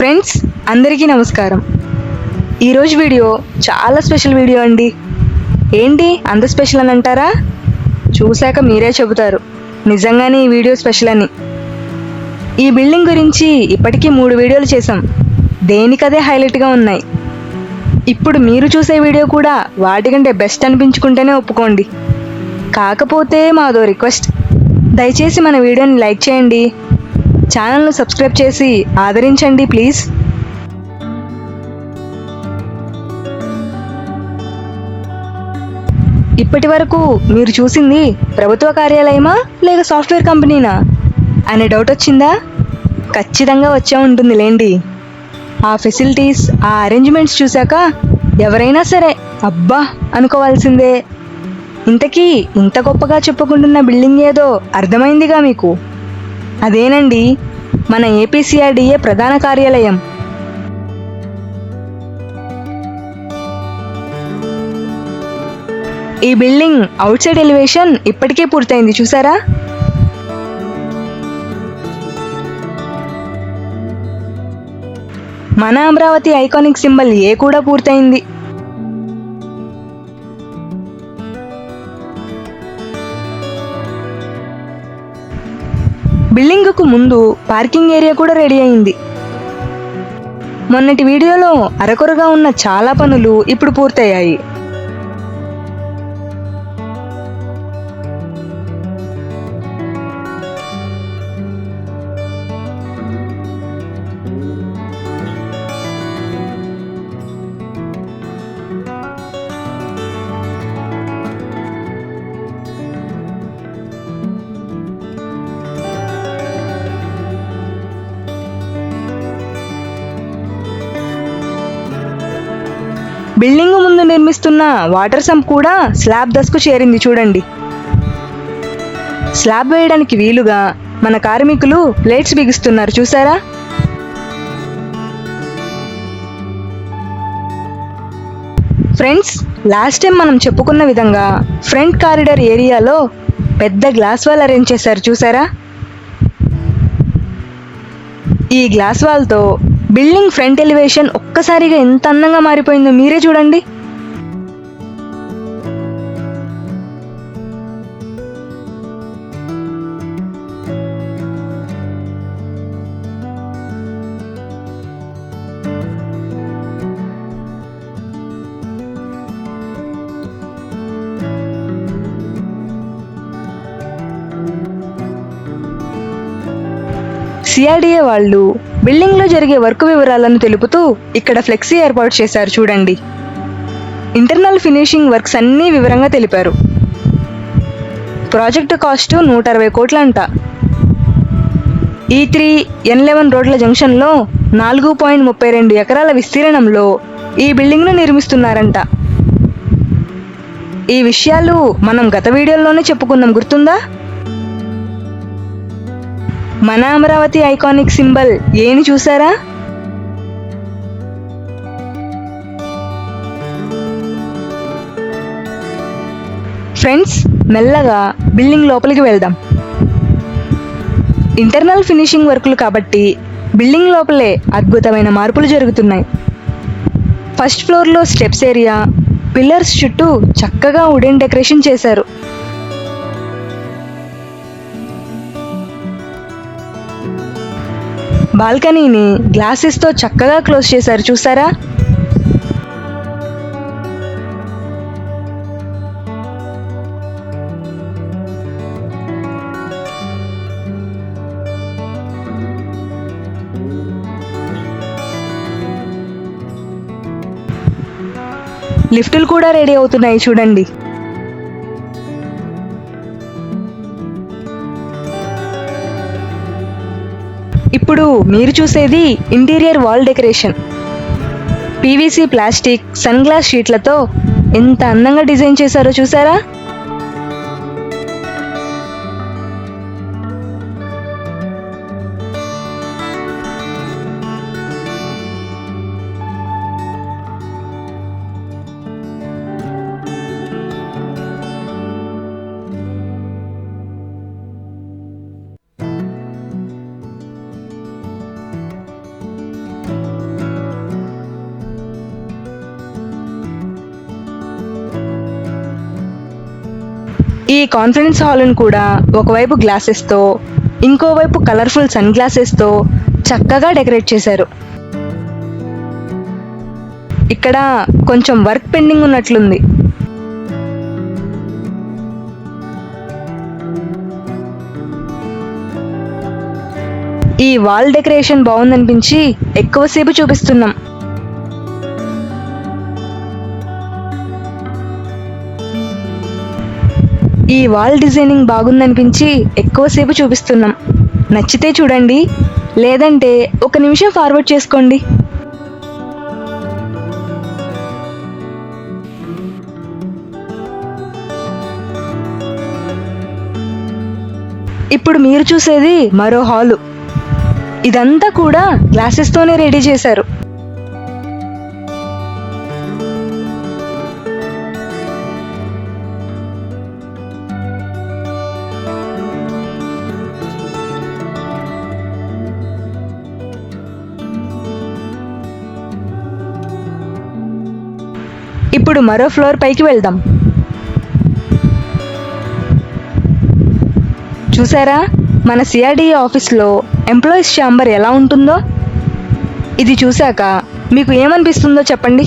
Friends అందరికీ నమస్కారం. ఈరోజు వీడియో చాలా స్పెషల్ వీడియో అండి. ఏంటి? అంత స్పెషల్ అని అంటారా? చూశాక మీరే చెబుతారు. నిజంగానే ఈ వీడియో స్పెషల్ అని. ఈ బిల్డింగ్ గురించి ఇప్పటికీ మూడు వీడియోలు చేశాం. దేనికదే హైలైట్గా ఉన్నాయి? ఇప్పుడు మీరు చూసే వీడియో కూడా వాటికంటే బెస్ట్ అనిపించుకుంటేనే ఒప్పుకోండి. కాకపోతే మాదో రిక్వెస్ట్. దయచేసి మన వీడియోని లైక్ చేయండి. ఛానల్ను సబ్స్క్రైబ్ చేసి ఆదరించండి ప్లీజ్. ఇప్పటి వరకు మీరు చూసింది ప్రభుత్వ కార్యాలయమా లేక సాఫ్ట్వేర్ కంపెనీనా? అనే డౌట్ వచ్చిందా? ఖచ్చితంగా వచ్చే ఉంటుంది లేండి ఆ ఫెసిలిటీస్ ఆ అరేంజ్మెంట్స్ చూశాక ఎవరైనా సరే అబ్బా అనుకోవాల్సిందే. ఇంతకీ ఇంత గొప్పగా చెప్పుకుంటున్న బిల్డింగ్ ఏదో అర్థమైందిగా మీకు? అదేనండి మన ఏపీసీఆర్డీఏ ప్రధాన కార్యాలయం. ఈ బిల్డింగ్ అవుట్ సైడ్ ఎలివేషన్ ఇప్పటికే పూర్తయింది చూసారా? మన అమరావతి ఐకానిక్ సింబల్ ఏ కూడా పూర్తయింది. బిల్డింగ్కు ముందు పార్కింగ్ ఏరియా కూడా రెడీ అయింది. మొన్నటి వీడియోలో అరకొరగా ఉన్న చాలా పనులు ఇప్పుడు పూర్తయ్యాయి. బిల్డింగ్ ముందు నిర్మిస్తున్న వాటర్ సంప్ కూడా స్లాబ్ దశకు చేరింది చూడండి. స్లాబ్ వేయడానికి వీలుగా మన కార్మికులు ప్లేట్స్ బిగిస్తున్నారు చూసారా? ఫ్రెండ్స్ లాస్ట్ టైం మనం చెప్పుకున్న విధంగా ఫ్రంట్ కారిడార్ ఏరియాలో పెద్ద గ్లాస్ వాల్ అరేంజ్ చేశారు చూసారా? ఈ గ్లాస్ వాల్తో బిల్డింగ్ ఫ్రంట్ ఎలివేషన్ ఒక్కసారిగా ఎంత అందంగా మారిపోయిందో మీరే చూడండి. సిఆర్డీఏ వాళ్ళు బిల్డింగ్లో జరిగే వర్క్ వివరాలను తెలుపుతూ ఇక్కడ ఫ్లెక్సీ ఏర్పాటు చేశారు చూడండి. ఇంటర్నల్ ఫినిషింగ్ వర్క్స్ అన్నీ వివరంగా తెలిపారు. ప్రాజెక్టు కాస్ట్ నూట అరవై కోట్లంట. ఈ త్రీ ఎన్ లెవెన్ రోడ్ల జంక్షన్లో నాలుగు పాయింట్ ముప్పై రెండు ఎకరాల విస్తీర్ణంలో ఈ బిల్డింగ్ను నిర్మిస్తున్నారంట. ఈ విషయాలు మనం గత వీడియోలోనే చెప్పుకున్నాం గుర్తుందా? మన అమరావతి ఐకానిక్ సింబల్ ఏని చూసారా? ఫ్రెండ్స్ మెల్లగా బిల్డింగ్ లోపలికి వెళ్దాం. ఇంటర్నల్ ఫినిషింగ్ వర్కులు కాబట్టి బిల్డింగ్ లోపలే అద్భుతమైన మార్పులు జరుగుతున్నాయి. ఫస్ట్ ఫ్లోర్లో స్టెప్స్ ఏరియా పిల్లర్స్ చుట్టూ చక్కగా వుడెన్ డెకరేషన్ చేశారు. బాల్కనీని గ్లాసెస్తో చక్కగా క్లోజ్ చేశారు చూసారా? లిఫ్టులు కూడా రెడీ అవుతున్నాయి చూడండి. ఇప్పుడు మీరు చూసేది interior wall decoration. PVC plastic sun glass షీట్లతో ఎంత అందంగా డిజైన్ చేశారో చూసారా? ఈ కాన్ఫరెన్స్ హాల్ను కూడా ఒకవైపు గ్లాసెస్తో ఇంకోవైపు కలర్ఫుల్ సన్ గ్లాసెస్తో చక్కగా డెకరేట్ చేశారు. ఇక్కడ కొంచెం వర్క్ పెండింగ్ ఉన్నట్లుంది. ఈ వాల్ డెకరేషన్ బాగుందనిపించి ఎక్కువసేపు చూపిస్తున్నాం. ఈ వాల్ డిజైనింగ్ బాగుందనిపించి ఎక్కువసేపు చూపిస్తున్నాం. నచ్చితే చూడండి లేదంటే ఒక నిమిషం ఫార్వర్డ్ చేసుకోండి. ఇప్పుడు మీరు చూసేది మరో హాలు ఇదంతా కూడా గ్లాసెస్తోనే రెడీ చేశారు. ఇప్పుడు మరో ఫ్లోర్ పైకి వెళ్దాం. చూసారా? మన సిఆర్డిఏ ఆఫీస్లో ఎంప్లాయీస్ ఛాంబర్ ఎలా ఉంటుందో? ఇది చూశాక మీకు ఏమనిపిస్తుందో చెప్పండి.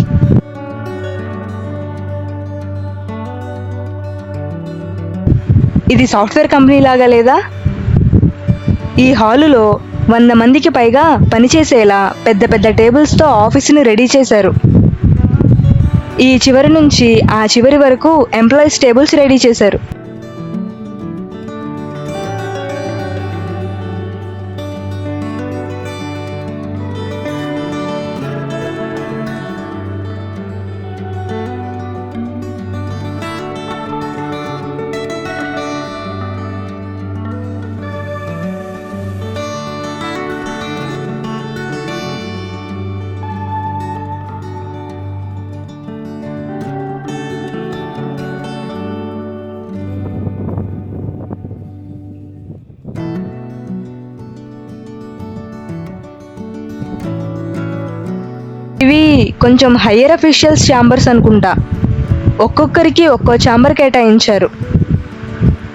ఇది సాఫ్ట్వేర్ కంపెనీ లాగా లేదా? ఈ హాలులో వంద మందికి పైగా పనిచేసేలా పెద్ద పెద్ద టేబుల్స్తో ఆఫీసుని రెడీ చేశారు. ఈ చివరి నుంచి ఆ చివరి వరకు ఎంప్లాయీస్ టేబుల్స్ రెడీ చేశారు. ఇవి కొంచెం హయ్యర్ అఫీషియల్స్ ఛాంబర్స్ అనుకుంటా. ఒక్కొక్కరికి ఒక్కో ఛాంబర్ కేటాయించారు.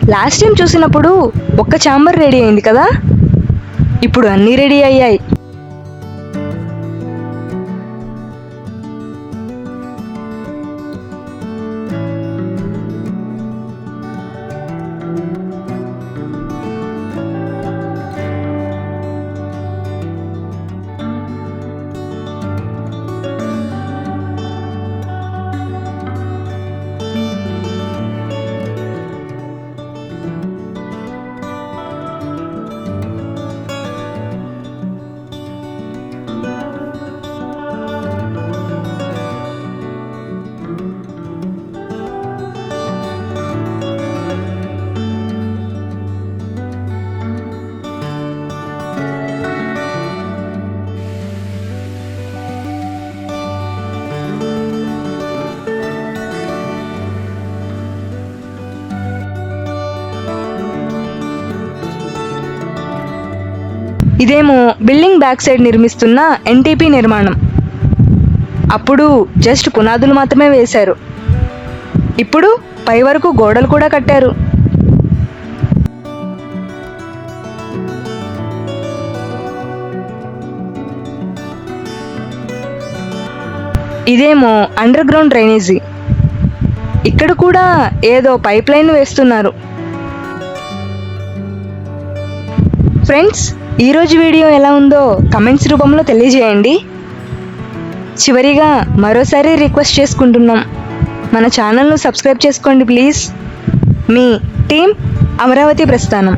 లాస్ట్ టైం చూసినప్పుడు ఒక్క ఛాంబర్ రెడీ అయింది కదా? ఇప్పుడు అన్నీ రెడీ అయ్యాయి. ఇదేమో బిల్డింగ్ బ్యాక్ సైడ్ నిర్మిస్తున్న ఎన్టీపీ నిర్మాణం. అప్పుడు జస్ట్ పునాదులు మాత్రమే వేశారు. ఇప్పుడు పై వరకు గోడలు కూడా కట్టారు. ఇదేమో అండర్ గ్రౌండ్ డ్రైనేజీ ఇక్కడ కూడా ఏదో పైప్ లైన్ వేస్తున్నారు. ఫ్రెండ్స్ ఈరోజు వీడియో ఎలా ఉందో కమెంట్స్ రూపంలో తెలియజేయండి. చివరిగా మరోసారి రిక్వెస్ట్ చేసుకుంటున్నాం. మన ఛానల్ను సబ్స్క్రైబ్ చేసుకోండి ప్లీజ్. మీ టీం అమరావతి ప్రస్థానం.